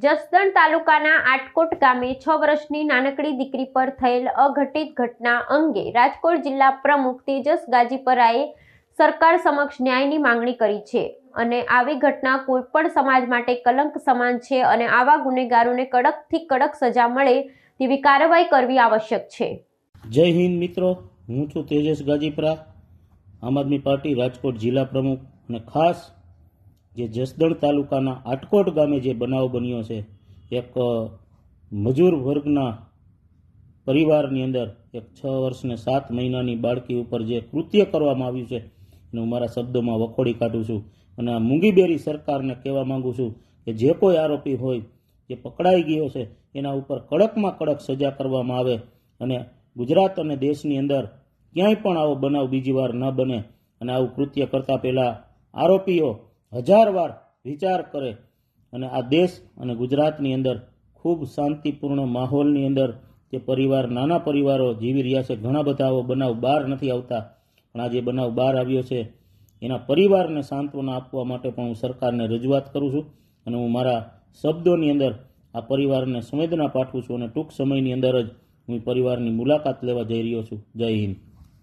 જસદણ તાલુકાના આટકોટ ગામે છ વર્ષની નાનકડી દીકરી પર થયેલ અઘટિત ઘટના અંગે રાજકોટ જિલ્લા પ્રમુખ તેજસ ગાજીપરાએ સરકાર સમક્ષ ન્યાયની માંગણી કરી છે અને આવી ઘટના કોઈપણ સમાજ માટે કલંક સમાન છે અને આવા ગુનેગારોને કડકથી કડક સજા મળે તેવી કાર્યવાહી કરવી આવશ્યક છે. જય હિન્દ મિત્રો, હું છું તેજસ ગાજીપરા, આમ આદમી પાર્ટી રાજકોટ જિલ્લા પ્રમુખ અને ખાસ જે જસદણ તાલુકાના આટકોટ ગામે જે બનાવ બન્યો છે, એક મજૂર વર્ગના પરિવારની અંદર એક છ વર્ષને સાત મહિનાની બાળકી ઉપર જે કૃત્ય કરવામાં આવ્યું છે, એને હું મારા શબ્દોમાં વખોડી કાઢું છું અને આ મૂંગીબેરી સરકારને કહેવા માંગુ છું કે જે કોઈ આરોપી હોય, જે પકડાઈ ગયો છે, એના ઉપર કડકમાં કડક સજા કરવામાં આવે અને ગુજરાત અને દેશની અંદર ક્યાંય પણ આવો બનાવ બીજી વાર ન બને અને આવું કૃત્ય કરતા પહેલાં આરોપીઓ હજાર વાર વિચાર કરે અને આ દેશ અને ગુજરાતની અંદર ખૂબ શાંતિપૂર્ણ માહોલની અંદર જે પરિવાર, નાના પરિવારો જીવી રહ્યા છે, ઘણા બધા બનાવ બહાર નથી આવતા, પણ આ જે બનાવ બહાર આવ્યો છે, એના પરિવારને સાંત્વના આપવા માટે પણ હું સરકારને રજૂઆત કરું છું અને હું મારા શબ્દોની અંદર આ પરિવારને સંવેદના પાઠવું છું અને ટૂંક સમયની અંદર જ હું પરિવારની મુલાકાત લેવા જઈ રહ્યો છું. જય હિન્દ.